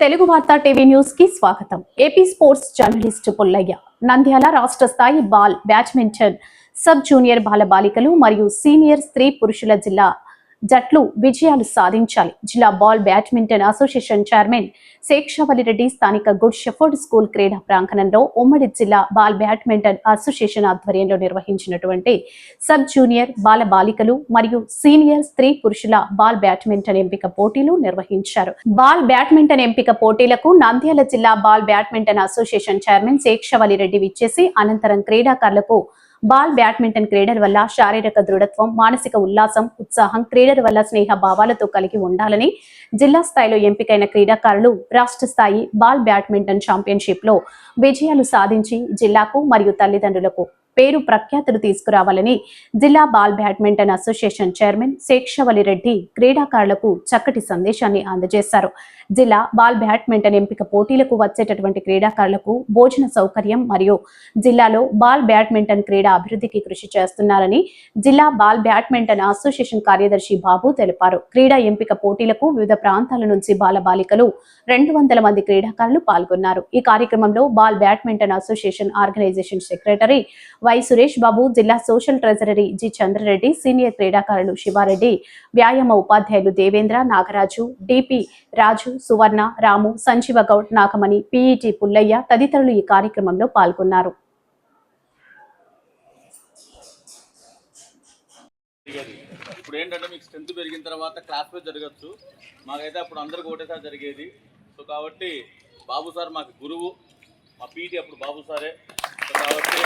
తెలుగు వార్తా టీవీ న్యూస్కి స్వాగతం. AP sports journalist Pullaiah Nandyal రాష్ట్ర స్థాయి బాల్ బ్యాడ్మింటన్ సబ్ జూనియర్ బాల బాలికలు మరియు సీనియర్ స్త్రీ పురుషుల జిల్లా జట్లు విజయాలు సాధించాలి. జిల్లా ball badminton association chairman Sheikshavali Reddy స్థానిక గుడ్ షెఫర్డ్ స్కూల్ క్రీడా ప్రాంగణంలో ఉమ్మడి జిల్లా బాల్ బ్యాడ్మింటన్ అసోసియేషన్ ఆధ్వర్యంలో నిర్వహించినటువంటి సబ్ జూనియర్ బాల బాలికలు మరియు సీనియర్ స్త్రీ పురుషుల బాల్ బ్యాడ్మింటన్ ఎంపిక పోటీలు నిర్వహించారు. బాల్ బ్యాడ్మింటన్ ఎంపిక పోటీలకు నంద్యాల జిల్లా ball badminton association chairman Sheikshavali Reddy విచ్చేసి అనంతరం క్రీడాకారులకు బాల్ బ్యాడ్మింటన్ క్రీడల వల్ల శారీరక దృఢత్వం మానసిక ఉల్లాసం ఉత్సాహం క్రీడల వల్ల స్నేహ భావాలతో కలిగి ఉండాలని జిల్లా స్థాయిలో ఎంపికైన క్రీడాకారులు రాష్ట్ర స్థాయి బాల్ బ్యాడ్మింటన్ ఛాంపియన్షిప్లో విజయాలు సాధించి జిల్లాకు మరియు తల్లిదండ్రులకు పేరు ప్రఖ్యాతులు తీసుకురావాలని జిల్లా ball badminton association chairman Sheikshavali Reddy క్రీడాకారులకు చక్కటి సందేశాన్ని అందజేశారు. జిల్లా బాల్ బ్యాడ్మింటన్ ఎంపిక పోటీలకు వచ్చేటటువంటి క్రీడాకారులకు భోజన సౌకర్యం మరియు జిల్లాలో బాల్ బ్యాడ్మింటన్ క్రీడా అభివృద్ధికి కృషి చేస్తున్నారని జిల్లా బాల్ బ్యాడ్మింటన్ అసోసియేషన్ కార్యదర్శి బాబు తెలిపారు. క్రీడా ఎంపిక పోటీలకు వివిధ ప్రాంతాల నుంచి బాల బాలికలు రెండు వందల మంది క్రీడాకారులు పాల్గొన్నారు. ఈ కార్యక్రమంలో ball badminton association organization secretary Y Suresh Babu జిల్లా social treasury G Chandrareddy senior క్రీడాకారులు శివారెడ్డి వ్యాయామ ఉపాధ్యాయులు Devendra Nagaraju D P Raju Suvarna Ramu Sanjeeva Goud Nagamani P E T Pullaiah తదితరులు ఈ కార్యక్రమంలో పాల్గొన్నారు. ఇప్పుడు ఏంటంటే మీకు స్ట్రెంత్ పెరిగిన తర్వాత క్లాస్ మీద జరగచ్చు. మాకైతే అప్పుడు అందరికి ఒకటేసారి జరిగేది. సో కాబట్టి బాబు సార్ మాకు గురువు. మా పీటీ అప్పుడు బాబు సారే. సో కాబట్టి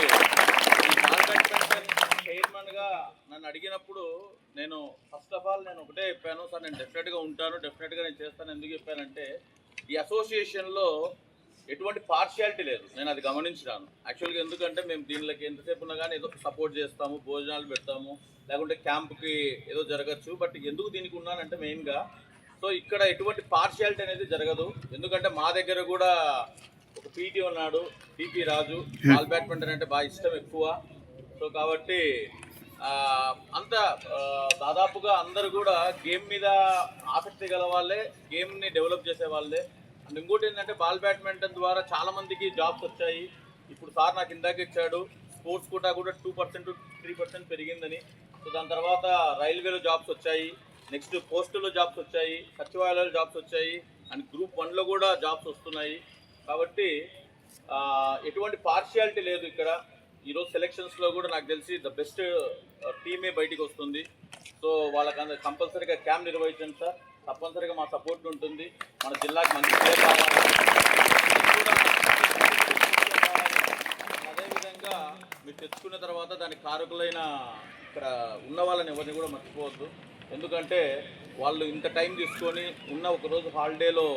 చైర్మన్గా నన్ను అడిగినప్పుడు నేను ఫస్ట్ ఆఫ్ ఆల్ నేను ఒకటే చెప్పాను సార్ నేను డెఫినెట్గా ఉంటాను డెఫినెట్గా నేను చేస్తాను. ఎందుకు చెప్పానంటే ఈ అసోసియేషన్లో ఎటువంటి పార్షియాలిటీ లేదు. నేను అది గమనించినాను. యాక్చువల్గా ఎందుకంటే మేము దీనిలోకి ఎంతసేపు ఉన్నా కానీ ఏదో సపోర్ట్ చేస్తాము భోజనాలు పెడతాము లేకుంటే క్యాంప్కి ఏదో జరగచ్చు. బట్ ఎందుకు దీనికి ఉన్నానంటే మెయిన్గా సో ఇక్కడ ఎటువంటి పార్షియాలిటీ అనేది జరగదు. ఎందుకంటే మా దగ్గర కూడా పీటీ ఉన్నాడు టీపీ రాజు. బాల్ బ్యాడ్మింటన్ అంటే బాగా ఇష్టం ఎక్కువ. సో కాబట్టి అంత దాదాపుగా అందరు కూడా గేమ్ మీద ఆసక్తి గల వాళ్ళే గేమ్ని డెవలప్ చేసే వాళ్ళే. అండ్ ఇంకోటి ఏంటంటే బాల్ బ్యాడ్మింటన్ ద్వారా చాలా మందికి జాబ్స్ వచ్చాయి. ఇప్పుడు సార్ నాకు ఇందాక ఇచ్చాడు స్పోర్ట్స్ కోటా కూడా టూ పర్సెంట్ త్రీ పర్సెంట్ పెరిగిందని. సో దాని తర్వాత రైల్వేలో జాబ్స్ వచ్చాయి నెక్స్ట్ పోస్టులో జాబ్స్ వచ్చాయి సచివాలయాల్లో జాబ్స్ వచ్చాయి అండ్ గ్రూప్ వన్లో కూడా జాబ్స్ వస్తున్నాయి. కాబట్టి ఎటువంటి పార్షియాలిటీ లేదు ఇక్కడ. ఈరోజు సెలెక్షన్స్లో కూడా నాకు తెలిసి ద బెస్ట్ టీమే బయటికి వస్తుంది. సో వాళ్ళకి కంపల్సరీగా క్యాంప్ నిర్వహించండి సార్. తప్పనిసరిగా మా సపోర్ట్ ఉంటుంది. మన జిల్లాకి మంచి పేరు అదేవిధంగా మీరు తెచ్చుకున్న తర్వాత దానికి కారకులైన ఇక్కడ ఉన్న వాళ్ళని ఎవరిని కూడా మర్చిపోవద్దు. ఎందుకంటే వాళ్ళు ఇంత టైం తీసుకొని ఉన్న ఒక రోజు హాలిడేలో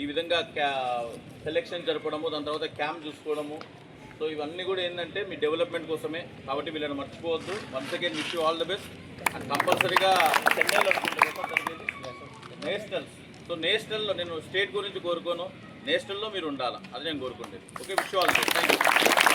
ఈ విధంగా క్యా సెలెక్షన్ జరపడము దాని తర్వాత క్యాంప్ చూసుకోవడము. సో ఇవన్నీ కూడా ఏంటంటే మీ డెవలప్మెంట్ కోసమే. కాబట్టి వీళ్ళని మర్చిపోవద్దు. Once again wish all the best and కంపల్సరీగా చెన్నైలో నేషనల్స్ సో నేషనల్లో నేను స్టేట్ గురించి కోరుకోను. నేషనల్లో మీరు ఉండాలి? అది నేను కోరుకుంటేది. Okay wish all thank you